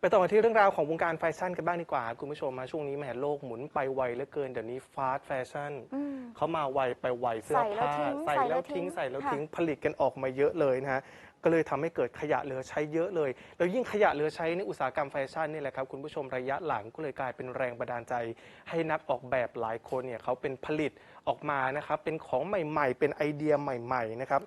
ไปต่อกันที่เรื่องราวของวงการแฟชั่นกันบ้างดีกว่า คุณผู้ชมมาช่วงนี้แหมโลกหมุนไปไวเหลือเกินเดี๋ยวนี้ฟาสต์แฟชั่นอืมเขามาไวไปไวเสื้อใส่แล้วผ้าทิ้งใส่ใส่แล้แล้ววทิ้ทิ้งงใส่แล้วค่ะทิ้งผลิตกันออกมาเยอะเลยนะฮะก็เลยทำให้เกิดขยะเหลือใช้เยอะเลย แล้วยิ่งขยะเหลือใช้ในอุตสาหกรรมแฟชั่นนี่แหละครับคุณผู้ชมระยะหลังก็เลยกลายเป็นแรงบันดาลใจ ให้นักออกแบบหลายคนเนี่ยเขาเป็นผลิตออกมานะครับเป็นของใหม่ ๆ เป็นไอเดียใหม่ ๆ นะครับ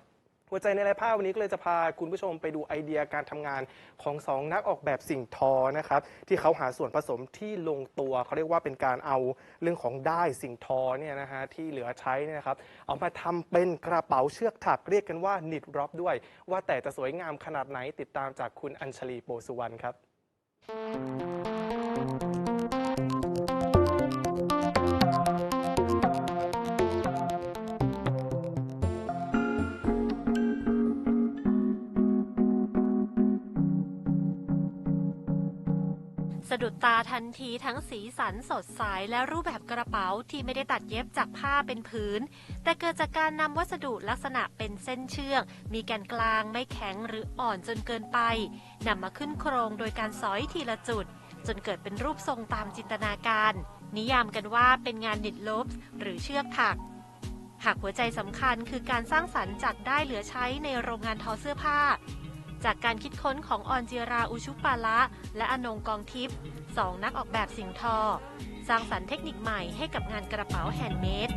หัวใจในรายภาพวันนี้ก็เลยจะพาคุณผู้ชมไปดูไอเดียการทำงานของสองนักออกแบบสิ่งทอนะครับที่เขาหาส่วนผสมที่ลงตัวเขาเรียกว่าเป็นการเอาเรื่องของได้สิ่งทอเนี่ยนะฮะที่เหลือใช้เนี่ยนะครับเอามาทำเป็นกระเป๋าเชือกถักเรียกกันว่านิดร็อบด้วย ว่าแต่จะสวยงามขนาดไหนติดตามจากคุณอัญชลีโปสุวรรณครับ สะดุดตาทันทีทั้งสีสันสดใสและรูปแบบกระเป๋าที่ไม่ได้ตัดเย็บจากผ้าเป็นผืน แต่เกิดจากการนำวัสดุลักษณะเป็นเส้นเชือก มีแกนกลางไม่แข็งหรืออ่อนจนเกินไปนำมาขึ้นโครงโดยการสอยทีละจุด จนเกิดเป็นรูปทรงตามจินตนาการ นิยามกันว่าเป็นงานนิดลบหรือเชือกถักหากหัวใจสำคัญคือการสร้างสรรค์จากได้เหลือใช้ในโรงงานทอเสื้อผ้า จากการคิดค้นของออนจิราอุชุปาละ และอนงกองทิพย์สองนักออกแบบสิ่งทอ สร้างสรรค์เทคนิคใหม่ให้กับงานกระเป๋าแฮนด์เมด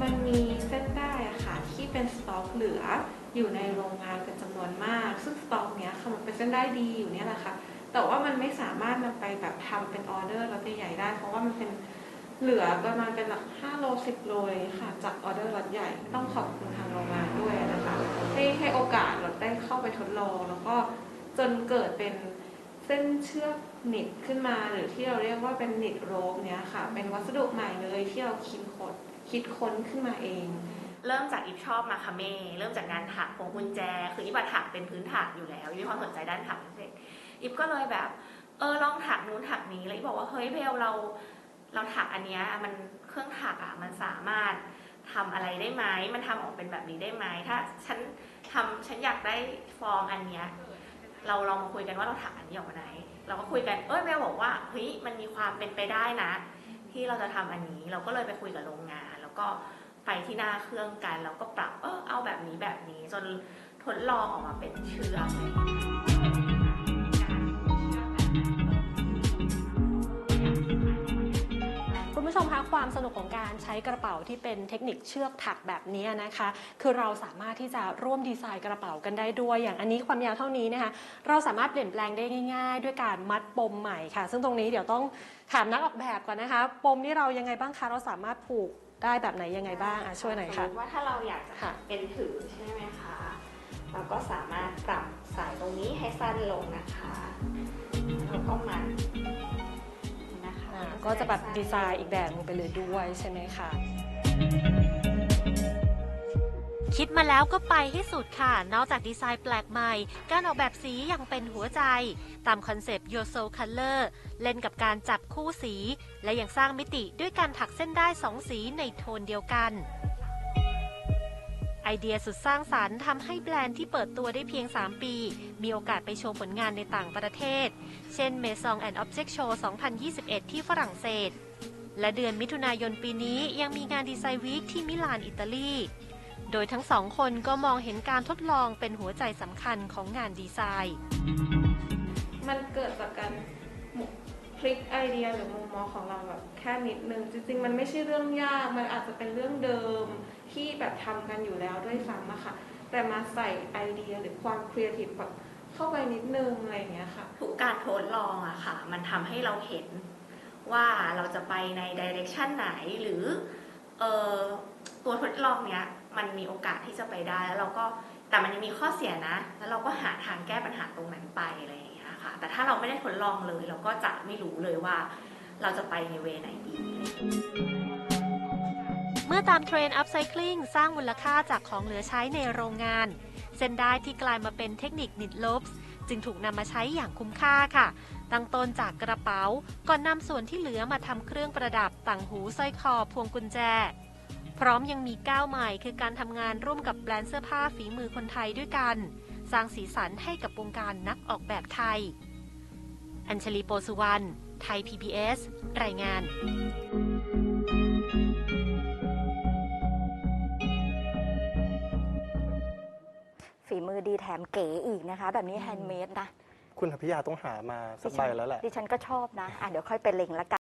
มันมีเส้นได้ค่ะที่เป็นสต็อกเหลืออยู่ในโรงงานเป็นจำนวนมาก ซึ่งสต็อกเนี้ยค่ะมันเป็นเส้นได้ดีอยู่เนี่ยแหละค่ะ แต่ว่ามันไม่สามารถนำไปแบบทำเป็นออเดอร์ล็อตใหญ่ๆได้ เพราะว่ามันเป็น เหลือประมาณเป็นหลัก5โล10โลเลยค่ะ จากออเดอร์ล็อตใหญ่ ต้องขอบคุณทางโรงงานด้วยนะคะให้ให้โอกาสเราได้เข้าไปทดลอง แล้วก็จนเกิดเป็นเส้นเชือกหนิดขึ้นมาหรือที่เราเรียกว่าเป็นหนิดโรบเนี้ยค่ะ เป็นวัสดุใหม่เลยที่เราคิดค้นคิดค้นขึ้นมาเองเริ่มจากอิฟชอบมาคาเม่เริ่มจากงานถักพวงกุญแจ คืออิฟถักเป็นพื้นถักอยู่แล้วอิฟมีความสนใจด้านถักเสร็จอิฟก็เลยแบบ เออลองถักนู้นถักนี้แล้วอิฟบอกว่าเฮ้ยเบลเรา เราถักอันเนี้ยมันเครื่องถักอะมันสามารถทำอะไรได้ไหมมันทำออกเป็นแบบนี้ได้ไหมถ้าฉันทำฉันอยากได้ฟอร์มอันเนี้ยเราลองมาคุยกันว่าเราถักอันนี้ออกมาไหน เราก็คุยกันเอ้ยเบลบอกว่าเฮ้ยมันมีความเป็นไปได้นะ ที่เราจะทำอันนี้ เราก็เลยไปคุยกับโรงงาน แล้วก็ไปที่หน้าเครื่องกันแล้วก็ปรับเออเอาแบบนี้แบบนี้จนทดลองออกมาเป็นเชือก ผู้ชมคะความสนุกของการใช้กระเป๋าที่เป็นเทคนิคเชือกถักแบบนี้นะคะ คือเราสามารถที่จะร่วมดีไซน์กระเป๋ากันได้ด้วย อย่างอันนี้ความยาวเท่านี้นะคะ เราสามารถเปลี่ยนแปลงได้ง่าย ๆ ด้วยการมัดปมใหม่ค่ะ ซึ่งตรงนี้เดี๋ยวต้องถามนักออกแบบก่อนนะคะ ปมนี่เรายังไงบ้างคะเราสามารถผูกได้แบบไหนยังไงบ้างอะช่วยหน่อยสค่ะมมติว่าถ้าเราอยากจะค่ะเป็นถือใช่ไหมคะเราก็สามารถปรับสายตรงนี้ให้สั้นลงนะคะแล้วก็มัดนะคะอ่า ก็จะแบบดีไซน์อีกแบบหนึงไปเลยด้วยใช่ไหมคะ คิดมาแล้วก็ไปให้สุดค่ะ นอกจากดีไซน์แปลกใหม่ การออกแบบสียังเป็นหัวใจ ตามคอนเซปต์ Your Soul Color เล่นกับการจับคู่สี และยังสร้างมิติด้วยการถักเส้นได้สองสีในโทนเดียวกัน ไอเดียสุดสร้างสารรค์ทำให้แบรนด์ที่เปิดตัวได้เพียง 3 ปี มีโอกาสไปโชว์ผลงานในต่างประเทศ เช่น Maison and Object Show 2021 ที่ฝรั่งเศส และเดือนมิถุนายนปีนี้ยังมีงานดีไซน์วีคที่มิลานอิตาลี โดยทั้งสองคนก็มองเห็นการทดลองเป็นหัวใจสำคัญของงานดีไซน์ มันเกิดจากการ พลิกไอเดียหรือมุมมองของเราแบบแค่นิดนึง จริงๆ มันไม่ใช่เรื่องยาก มันอาจจะเป็นเรื่องเดิมที่แบบทำกันอยู่แล้วด้วยซ้ำอะค่ะ แต่มาใส่ไอเดียหรือความครีเอทีฟแบบเข้าไปนิดนึงอะไรอย่างเงี้ยค่ะ ทุกการทดลองอะค่ะ มันทำให้เราเห็นว่าเราจะไปในดิเรกชันไหนหรือเออตัวทดลองเนี้ยมันมีโอกาสที่จะไปได้แล้วเราก็แต่มันยังมีข้อเสียนะ แล้วเราก็หาทางแก้ปัญหาตรงนั้นไปอะไรอย่างเงี้ย คะ แต่ถ้าเราไม่ได้ทดลองเลย เราก็จะไม่รู้เลยว่า เราจะไปในเวไหนดี เมื่อตามเทรนด์อัพไซคลิงสร้างมูลค่าจากของเหลือใช้ในโรงงาน เส้นได้ที่กลายมาเป็นเทคนิคนิดลบจึงถูกนำมาใช้อย่างคุ้มค่าค่ะ ตั้งต้นจากกระเป๋า ก่อนนำส่วนที่เหลือมาทำเครื่องประดับต่างหูสร้อยคอพวงกุญแจ พร้อมยังมีก้าวใหม่คือการทำงานร่วมกับแบรนด์เสื้อผ้าฝีมือคนไทยด้วยกัน สร้างสีสันให้กับวงการนักออกแบบไทย อัญชลีโปสุวรรณ ไทย PBS รายงานฝีมือดีแถมเก๋อีกนะคะ แบบนี้แฮนด์เมดนะ คุณอภิยาต้องหามาสักใบแล้วแหละ ดิฉันก็ชอบนะ อะเดี๋ยวค่อยไปเล็งละกัน